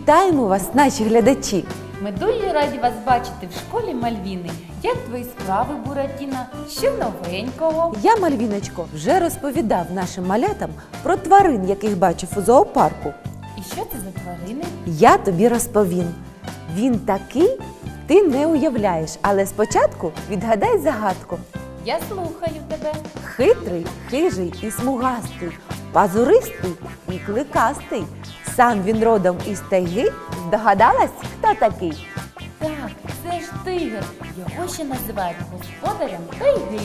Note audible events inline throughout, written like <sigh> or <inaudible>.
Вітаємо вас, наші глядачі! Ми дуже раді вас бачити в школі Мальвіни. Як твої справи, Буратіна? Що новенького? Я, Мальвіночко, вже розповідав нашим малятам про тварин, яких бачив у зоопарку. І що це за тварини? Я тобі розповім. Він такий, ти не уявляєш, але спочатку відгадай загадку. Я слухаю тебе. Хитрий, хижий і смугастий, пазуристий і кликастий. Сам він родом із тайги. Здогадалась, хто такий? Так, це ж тигр. Його ще називають господарем тайги.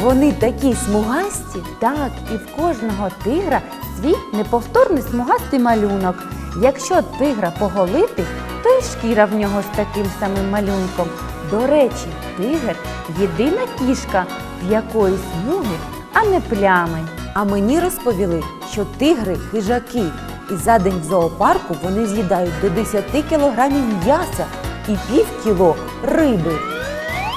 Вони такі смугасті. Так, і в кожного тигра свій неповторний смугастий малюнок. Якщо тигра поголити, то й шкіра в нього з таким самим малюнком. До речі, тигр єдина кішка, в якої смуги, а не плями. А мені розповіли, що тигри хижаки, і за день в зоопарку вони з'їдають до 10 кілограмів м'яса і пів кіло риби.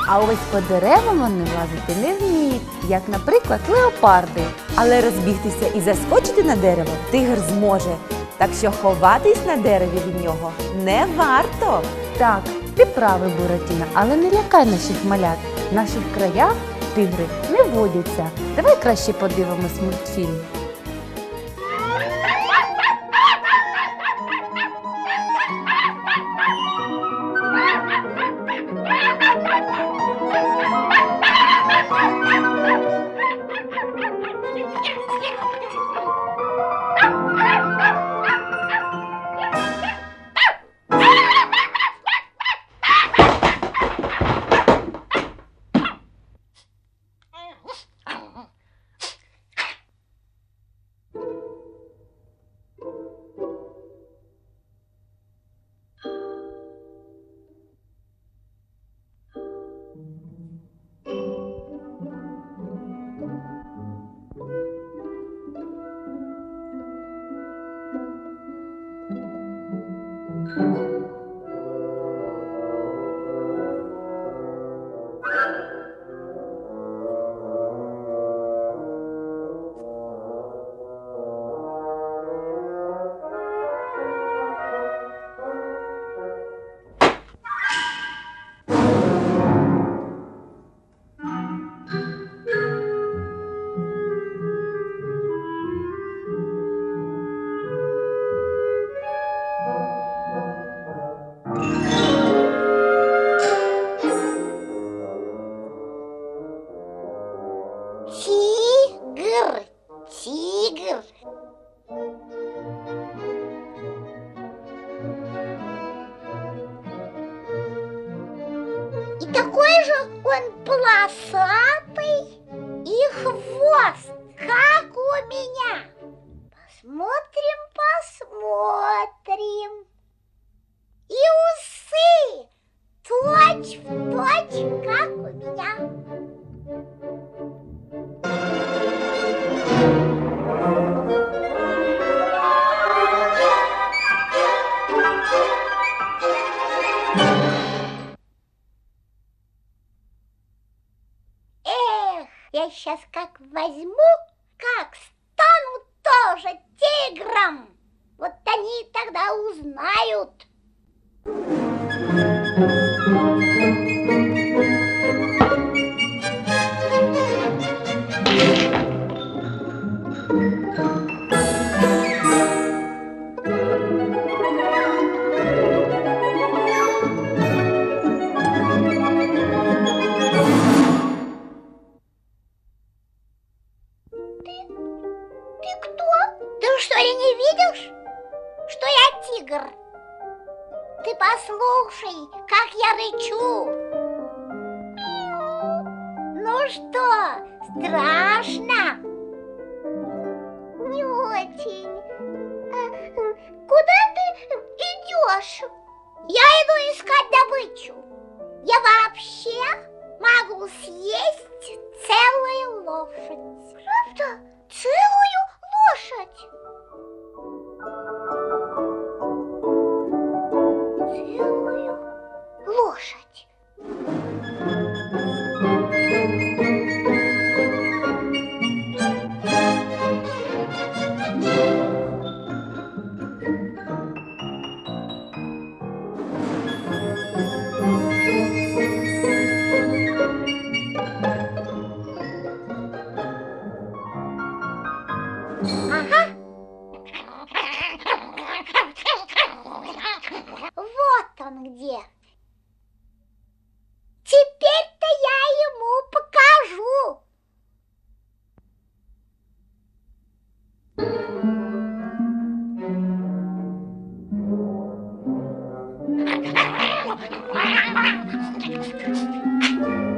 А ось по деревам вони лазити не вміють, як, наприклад, леопарди. Але розбігтися і заскочити на дерево тигр зможе. Так що ховатись на дереві від нього не варто. Так, ти правий, Буратіна, але не лякай наших малят. В наших краях тигри не водяться. Давай краще подивимось мультфільм. Тигр, такой же он полосатый и хвост, как у меня. Посмотрим, посмотрим. И усы точь в точь, как у меня. Я сейчас как возьму, как стану тоже тигром. Вот они тогда узнают. Я рычу. Ну что, страшно? Не очень. А, Куда ты идешь? Я иду искать добычу. Я вообще могу съесть целую лошадь. Правда? Целую лошадь? うわ!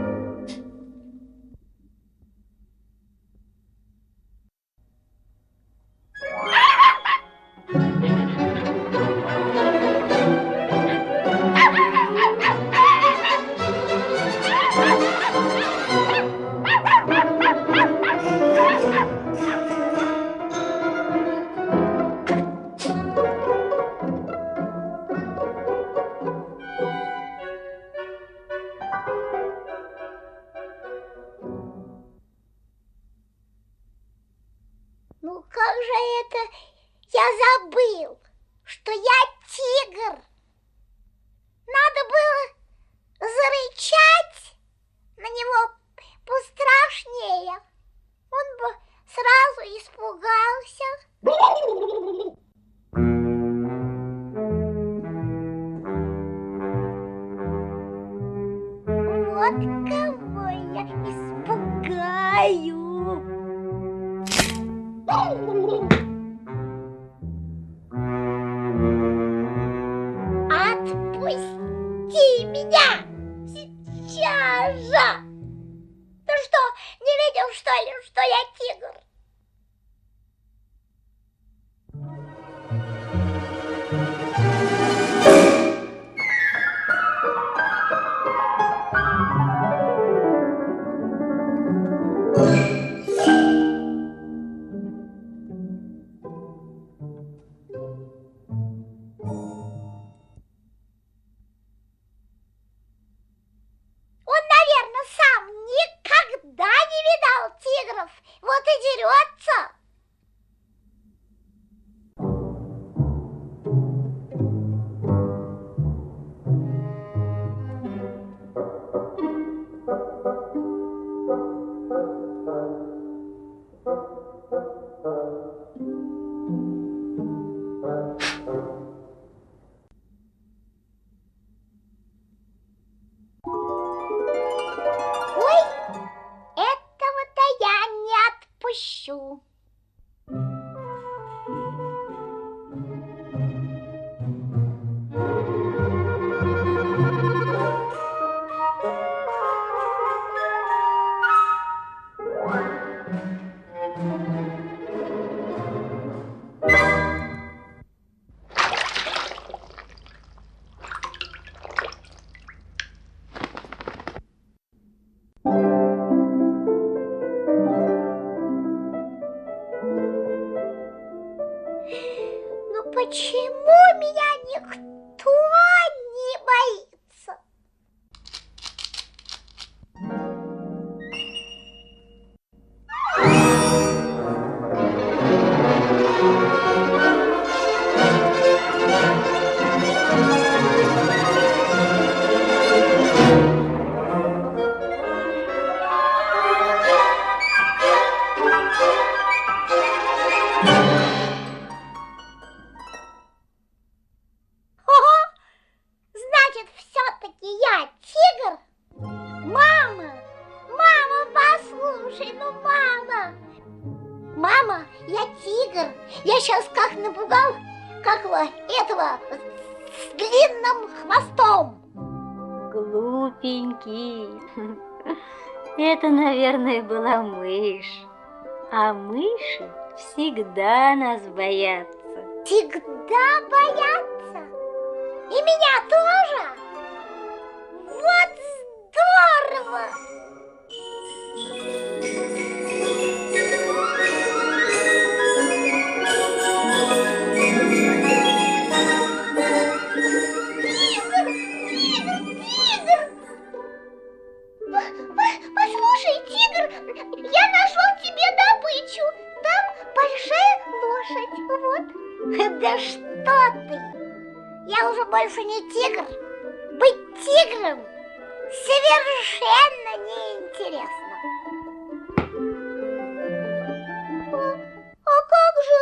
почему меня никто не боится? Сейчас как этого с длинным хвостом. Глупенький. <laughs> Это, наверное, была мышь. А мыши всегда нас боятся. Всегда боятся. И меня тоже. Вот здорово! Быть тигром совершенно неинтересно. А, а как же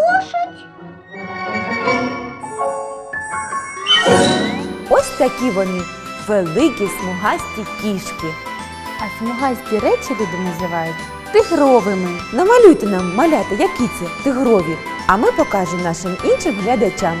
лошадь? Ось такі вони великі смугасті кішки. А смугасті речі люди називають тигровими. Намалюйте нам малята, які це тигрові, а ми покажемо нашим іншим глядачам.